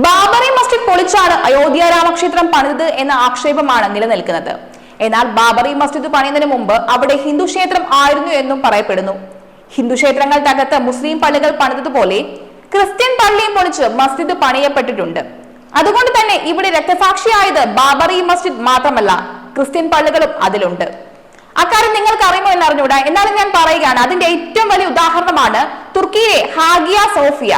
ബാബറി മസ്ജിദ് പൊളിച്ചാണ് അയോധ്യ രാമക്ഷേത്രം പണിതത് എന്ന ആക്ഷേപമാണ് നിലനിൽക്കുന്നത്. എന്നാൽ ബാബറി മസ്ജിദ് പണിയുന്നതിന് മുമ്പ് അവിടെ ഹിന്ദു ക്ഷേത്രം ആയിരുന്നു എന്നും പറയപ്പെടുന്നു. ഹിന്ദു ക്ഷേത്രങ്ങൾ തകർത്ത് മുസ്ലിം പള്ളികൾ പണിതതുപോലെ ക്രിസ്ത്യൻ പള്ളിയും പൊളിച്ച് മസ്ജിദ് പണിയപ്പെട്ടിട്ടുണ്ട്. അതുകൊണ്ട് തന്നെ ഇവിടെ രക്തസാക്ഷിയായത് ബാബറി മസ്ജിദ് മാത്രമല്ല ക്രിസ്ത്യൻ പള്ളികളും അതിലുണ്ട്. അക്കാര്യം നിങ്ങൾക്ക് അറിയുമോ എന്ന് അറിഞ്ഞൂടാ എന്നാലും ഞാൻ പറയുകയാണ് അതിന്റെ ഏറ്റവും വലിയ ഉദാഹരണമാണ് തുർക്കിയിലെ ഹാഗിയ സോഫിയ.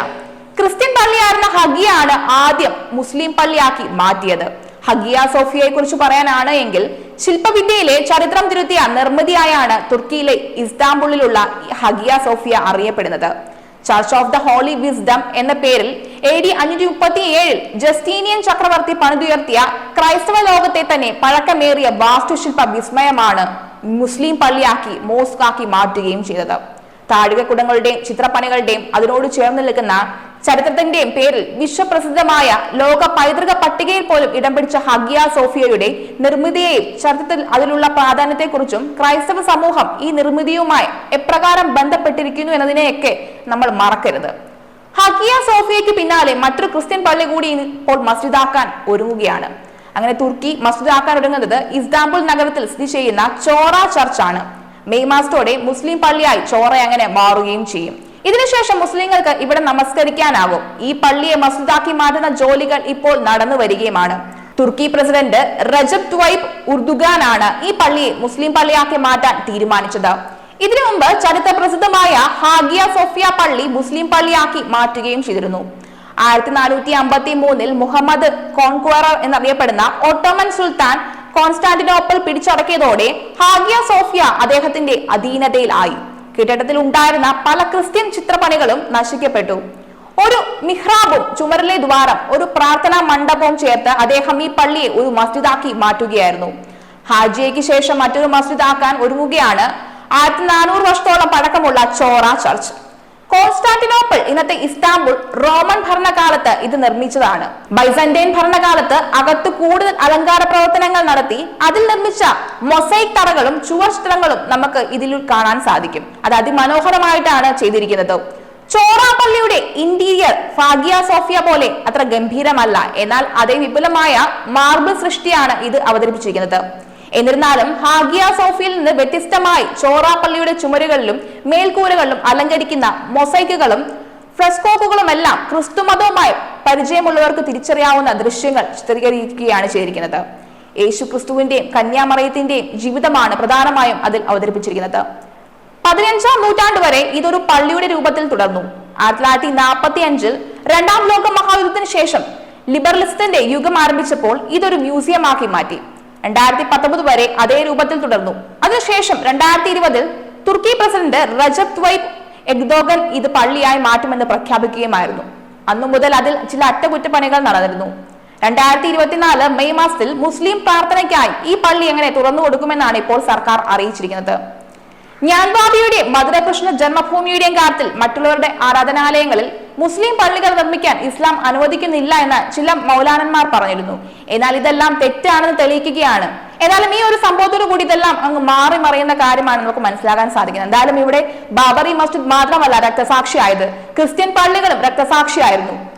ക്രിസ്ത്യൻ പള്ളിയായിരുന്ന ഹഗിയ ആണ് ആദ്യം മുസ്ലിം പള്ളിയാക്കി മാറ്റിയത്. ഹഗിയ സോഫിയയെ കുറിച്ച് പറയാനാണ് എങ്കിൽ ശില്പവിദ്യയിലെ ചരിത്രം തിരുത്തിയ നിർമ്മിതിയായാണ് തുർക്കിയിലെ ഇസ്താംബുളിലുള്ള ഹഗിയ സോഫിയ അറിയപ്പെടുന്നത്. Church of the holy wisdom എന്ന പേരിൽ എ ഡി അഞ്ഞൂറ്റി മുപ്പത്തി ഏഴിൽ ജസ്റ്റീനിയൻ ചക്രവർത്തി പണിതുയർത്തിയ ക്രൈസ്തവ ലോകത്തെ തന്നെ പഴക്കമേറിയ വാസ്തുശില്പ വിസ്മയമാണ് മുസ്ലിം പള്ളിയാക്കി മോസ്കാക്കി മാറ്റുകയും ചെയ്തത്. താഴികക്കുടങ്ങളുടെയും ചിത്രപ്പണികളുടെയും അതിനോട് ചേർന്ന് നിൽക്കുന്ന ചരിത്രത്തിന്റെയും പേരിൽ വിശ്വപ്രസിദ്ധമായ ലോക പൈതൃക പട്ടികയിൽ പോലും ഇടം പിടിച്ച ഹഗിയ സോഫിയയുടെ നിർമ്മിതിയെയും ചരിത്രത്തിൽ അതിലുള്ള പ്രാധാന്യത്തെക്കുറിച്ചും ക്രൈസ്തവ സമൂഹം ഈ നിർമ്മിതിയുമായി എപ്രകാരം ബന്ധപ്പെട്ടിരിക്കുന്നു എന്നതിനെയൊക്കെ നമ്മൾ മറക്കരുത്. ഹഗിയ സോഫിയയ്ക്ക് പിന്നാലെ മറ്റൊരു ക്രിസ്ത്യൻ പള്ളി കൂടി ഇപ്പോൾ മസ്ജിദാക്കാൻ ഒരുങ്ങുകയാണ്. അങ്ങനെ തുർക്കി മസ്ജിദാക്കാൻ ഒരുങ്ങുന്നത് ഇസ്താംബുൾ നഗരത്തിൽ സ്ഥിതി ചെയ്യുന്ന ചോറ ചർച്ചാണ്. മെയ് മാസത്തോടെ മുസ്ലിം പള്ളിയായി ചോറ അങ്ങനെ മാറുകയും ചെയ്യും. ഇതിനുശേഷം മുസ്ലിങ്ങൾക്ക് ഇവിടെ നമസ്കരിക്കാനാവും ഈ പള്ളിയെ മസ്ജിദാക്കി മാറ്റുന്ന ജോലികൾ ഇപ്പോൾ നടന്നു വരികയുമാണ്. തുർക്കി പ്രസിഡന്റ് റജബ് ത്വൈബ് ഉർദുഗാനാണ് ഈ പള്ളിയെ മുസ്ലിം പള്ളിയാക്കി മാറ്റാൻ തീരുമാനിച്ചത്. ഇതിനു മുമ്പ് ചരിത്ര പ്രസിദ്ധമായ ഹാഗിയ സോഫിയ പള്ളി മുസ്ലിം പള്ളിയാക്കി മാറ്റുകയും ചെയ്തിരുന്നു. ആയിരത്തി നാനൂറ്റി അമ്പത്തി മൂന്നിൽ മുഹമ്മദ് കോൺക്വറർ എന്നറിയപ്പെടുന്ന ഓട്ടോമൻ സുൽത്താൻ കോൺസ്റ്റാന്റിനോപ്പിൾ പിടിച്ചടക്കിയതോടെ ഹാഗിയ സോഫിയ അദ്ദേഹത്തിന്റെ അധീനതയിലായി കെട്ടിടത്തിൽ ഉണ്ടായിരുന്ന പല ക്രിസ്ത്യൻ ചിത്രപ്പണികളും നശിക്കപ്പെട്ടു. ഒരു മിഹ്റാബും ചുമരിലെ ദ്വാരം ഒരു പ്രാർത്ഥനാ മണ്ഡപവും ചേർത്ത് അദ്ദേഹം ഈ പള്ളിയെ ഒരു മസ്ജിദാക്കി മാറ്റുകയായിരുന്നു. ഹാജിയയ്ക്ക് ശേഷം മറ്റൊരു മസ്ജിദാക്കാൻ ഒരുങ്ങുകയാണ് ആയിരത്തി നാനൂറ് വർഷത്തോളം പഴക്കമുള്ള ചോറ ചർച്ച്. കോൺസ്റ്റാന്റിനോപ്പിൾ ഇന്നത്തെ ഇസ്താംബുൾ റോമൻ ഭരണകാലത്ത് ഇത് നിർമ്മിച്ചതാണ്. ബൈസന്റൈൻ ഭരണകാലത്ത് അകത്ത് കൂടുതൽ അലങ്കാര പ്രവർത്തനങ്ങൾ നടത്തി അതിൽ നിർമ്മിച്ച മൊസൈക് തറകളും ചുവർ ചിത്രങ്ങളും നമുക്ക് ഇതിൽ കാണാൻ സാധിക്കും. അത് അതിമനോഹരമായിട്ടാണ് ചെയ്തിരിക്കുന്നത്. ചോറാപ്പള്ളിയുടെ പള്ളിയുടെ ഇന്റീരിയർ ഫാഗിയ സോഫിയ പോലെ അത്ര ഗംഭീരമല്ല. എന്നാൽ അതേ വിപുലമായ മാർബിൾ സൃഷ്ടിയാണ് ഇത് അവതരിപ്പിച്ചിരിക്കുന്നത്. എന്നിരുന്നാലും ഹാഗിയ സോഫിയിൽ നിന്ന് വ്യത്യസ്തമായി ചോറാപ്പള്ളിയുടെ പള്ളിയുടെ ചുമരുകളിലും മേൽക്കൂരകളിലും അലങ്കരിക്കുന്ന മൊസൈക്കുകളും ഫ്രസ്കോക്കുകളുമെല്ലാം ക്രിസ്തുമതവുമായി പരിചയമുള്ളവർക്ക് തിരിച്ചറിയാവുന്ന ദൃശ്യങ്ങൾ ചിത്രീകരിക്കുകയാണ് ചെയ്തിരിക്കുന്നത്. യേശു ക്രിസ്തുവിന്റെയും കന്യാമറയത്തിന്റെയും ജീവിതമാണ് പ്രധാനമായും അതിൽ അവതരിപ്പിച്ചിരിക്കുന്നത്. പതിനഞ്ചാം നൂറ്റാണ്ട് വരെ ഇതൊരു പള്ളിയുടെ രൂപത്തിൽ തുടർന്നു. ആയിരത്തി തൊള്ളായിരത്തി നാൽപ്പത്തി അഞ്ചിൽ രണ്ടാം ലോക മഹായുദ്ധത്തിന് ശേഷം ലിബറലിസത്തിന്റെ യുഗം ആരംഭിച്ചപ്പോൾ ഇതൊരു മ്യൂസിയമാക്കി മാറ്റി. രണ്ടായിരത്തി പത്തൊമ്പത് വരെ അതേ രൂപത്തിൽ തുടർന്നു. അതിനുശേഷം രണ്ടായിരത്തി ഇരുപതിൽ തുർക്കി പ്രസിഡന്റ് റജബ് ത്വൈബ് എഗ്ദോഗൻ ഇത് പള്ളിയായി മാറ്റുമെന്ന് പ്രഖ്യാപിക്കുകയുമായിരുന്നു. അന്നു മുതൽ അതിൽ ചില അറ്റകുറ്റപ്പണികൾ നടന്നിരുന്നു. രണ്ടായിരത്തി ഇരുപത്തിനാല് മെയ് മാസത്തിൽ മുസ്ലിം പ്രാർത്ഥനയ്ക്കായി ഈ പള്ളി എങ്ങനെ തുറന്നു കൊടുക്കുമെന്നാണ് ഇപ്പോൾ സർക്കാർ അറിയിച്ചിരിക്കുന്നത്. ജ്ഞാൻവാദിയുടെ മധുരകൃഷ്ണ ജന്മഭൂമിയുടെയും കാര്യത്തിൽ മറ്റുള്ളവരുടെ ആരാധനാലയങ്ങളിൽ മുസ്ലിം പള്ളികൾ നിർമ്മിക്കാൻ ഇസ്ലാം അനുവദിക്കുന്നില്ല എന്ന് ചില മൗലാനന്മാർ പറഞ്ഞിരുന്നു. എന്നാൽ ഇതെല്ലാം തെറ്റാണെന്ന് തെളിയിക്കുകയാണ്. എന്നാലും ഈ ഒരു സംഭവത്തോടു കൂടി ഇതെല്ലാം അങ്ങ് മാറി മറിയുന്ന കാര്യമാണ് നമുക്ക് മനസ്സിലാക്കാൻ സാധിക്കുന്നത്. എന്തായാലും ഇവിടെ ബാബറി മസ്ജിദ് മാത്രമല്ല രക്തസാക്ഷിയായത്. ക്രിസ്ത്യൻ പള്ളികളും രക്തസാക്ഷിയായിരുന്നു.